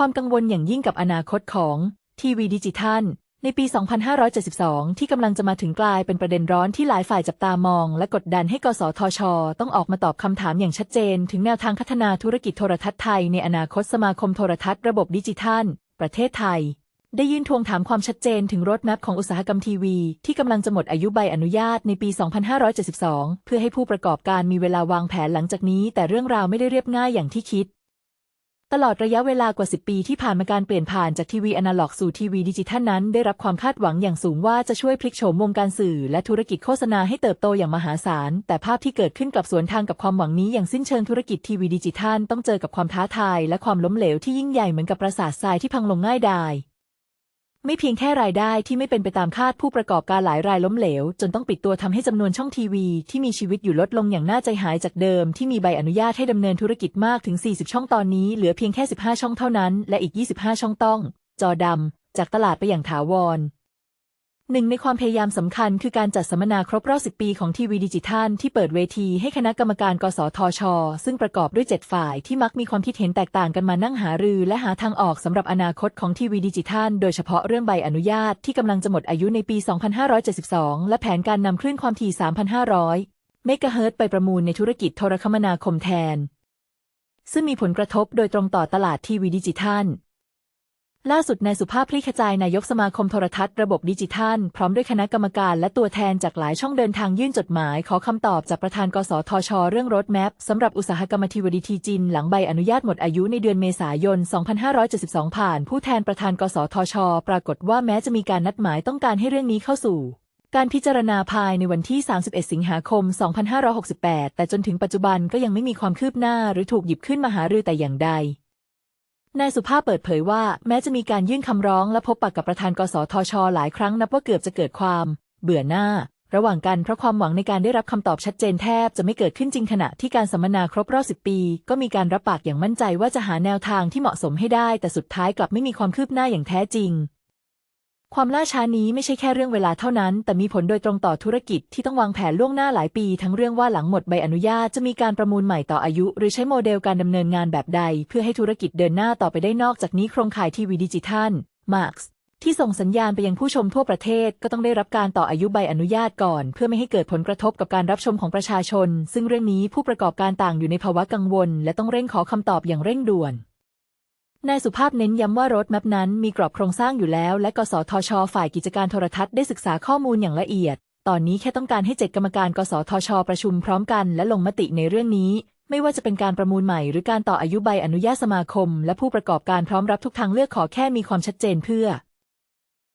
ความกังวลอย่างยิ่งกับอนาคตของทีวีดิจิทัล ในปี 2572 ที่กำลังจะมาถึงกลายเป็นประเด็นร้อนที่หลายฝ่ายจับตามอง และกดดันให้กสทช ต้องออกมาตอบคำถามอย่างชัดเจน ถึงแนวทางพัฒนาธุรกิจโทรทัศน์ไทยในอนาคตสมาคมโทรทัศน์ระบบดิจิทัล ประเทศไทยได้ยื่นทวงถามความชัดเจนถึงรถแมพของอุตสาหกรรมทีวี ที่กำลังจะหมดอายุใบอนุญาตในปี 2572 เพื่อให้ผู้ประกอบการมีเวลาวางแผนหลังจากนี้ แต่เรื่องราวไม่ได้เรียบง่ายอย่างที่คิด ตลอดระยะเวลากว่า 10 ปีที่ผ่านมาการเปลี่ยนผ่านจากทีวีอนาล็อกสู่ทีวีดิจิทัลนั้น ได้รับความคาดหวังอย่างสูงว่าจะช่วยพลิกโฉมวงการสื่อ และธุรกิจโฆษณาให้เติบโตอย่างมหาศาล แต่ภาพที่เกิดขึ้นกลับสวนทางกับความหวังนี้อย่างสิ้นเชิงธุรกิจทีวีดิจิทัลต้องเจอกับความท้าทาย และความล้มเหลวที่ยิ่งใหญ่เหมือนกับปราสาททรายที่พังลงง่ายดาย ไม่เพียงแค่รายได้ที่ไม่เป็นไปตามคาดผู้ประกอบการหลายรายล้มเหลว จนต้องปิดตัวทำให้จำนวนช่องทีวีที่มีชีวิตอยู่ลดลงอย่างน่าใจหายจากเดิม ที่มีใบอนุญาตให้ดำเนินธุรกิจมากถึง 40 ช่องตอนนี้เหลือเพียงแค่ 15 ช่องเท่านั้น และอีก 25 ช่องต้อง จอดำจากตลาดไปอย่างถาวร หนึ่งในความพยายามสำคัญคือการจัดสัมมนาครบรอบ 10 ปีของทีวีดิจิทัลที่เปิดเวทีให้คณะกรรมการ กสทช ซึ่งประกอบด้วย 7 ฝ่ายที่มักมีความคิดเห็นแตกต่างกันมานั่งหารือ และหาทางออกสำหรับอนาคตของทีวีดิจิทัล โดยเฉพาะเรื่องใบอนุญาตที่กำลังจะหมดอายุในปี 2572 และแผนการนำคลื่นความถี่ 3,500 เมกะเฮิรตซ์ไปประมูลในธุรกิจโทรคมนาคมแทน ซึ่งมีผลกระทบโดยตรงต่อตลาดทีวีดิจิทัล ล่าสุดนายสุภาพคลี่ขจายนายกสมาคมโทรทัศน์ระบบดิจิทัล พร้อมด้วยคณะกรรมการและตัวแทนจากหลายช่องเดินทางยื่นจดหมาย ขอคำตอบจากประธานกสทช เรื่องรถแมพสำหรับอุตสาหกรรมทีวีดิทีจิน หลังใบอนุญาตหมดอายุในเดือนเมษายน 2572 ผ่าน ผู้แทนประธานกสทช ปรากฏว่าแม้จะมีการนัดหมายต้องการให้เรื่องนี้เข้าสู่การพิจารณาภายในวันที่ 31 สิงหาคม 2568 แต่จนถึงปัจจุบันก็ยังไม่มีความคืบหน้าหรือถูกหยิบขึ้นมาหารือแต่อย่างใด นายสุภาพเปิดเผยว่า แม้จะมีการยื่นคำร้องและพบปะกับประธานกสทช หลายครั้งนับว่าเกือบจะเกิดความ เบื่อหน้า ระหว่างกันเพราะความหวังในการได้รับคำตอบชัดเจนแทบจะไม่เกิดขึ้นจริงขณะที่การสัมมนาครบรอบ10ปี ก็มีการรับปากอย่างมั่นใจว่าจะหาแนวทางที่เหมาะสมให้ได้ แต่สุดท้ายกลับไม่มีความคืบหน้าอย่างแท้จริง ความล่าช้านี้ไม่ใช่แค่เรื่องเวลาเท่านั้น แต่มีผลโดยตรงต่อธุรกิจที่ต้องวางแผนล่วงหน้าหลายปี ทั้งเรื่องว่าหลังหมดใบอนุญาตจะมีการประมูลใหม่ต่ออายุ หรือใช้โมเดลการดำเนินงานแบบใด เพื่อให้ธุรกิจเดินหน้าต่อไปได้นอกจากนี้โครงข่ายทีวีดิจิทัลมาร์กที่ส่งสัญญาณไปยังผู้ชมทั่วประเทศก็ต้องได้รับการต่ออายุใบอนุญาตก่อน เพื่อไม่ให้เกิดผลกระทบกับการรับชมของประชาชน ซึ่งเรื่องนี้ผู้ประกอบการต่างอยู่ในภาวะกังวล และต้องเร่งขอคำตอบอย่างเร่งด่วน นายสุภาพเน้นย้ำว่ารถแมพนั้นมีกรอบโครงสร้างอยู่แล้ว และกสทช ฝ่ายกิจการโทรทัศน์ได้ศึกษาข้อมูลอย่างละเอียด ตอนนี้แค่ต้องการให้เจ็ดกรรมการ กสทช ประชุมพร้อมกันและลงมติในเรื่องนี้ ไม่ว่าจะเป็นการประมูลใหม่หรือการต่ออายุใบอนุญาตสมาคม และผู้ประกอบการพร้อมรับทุกทางเลือกขอแค่มีความชัดเจนเพื่อ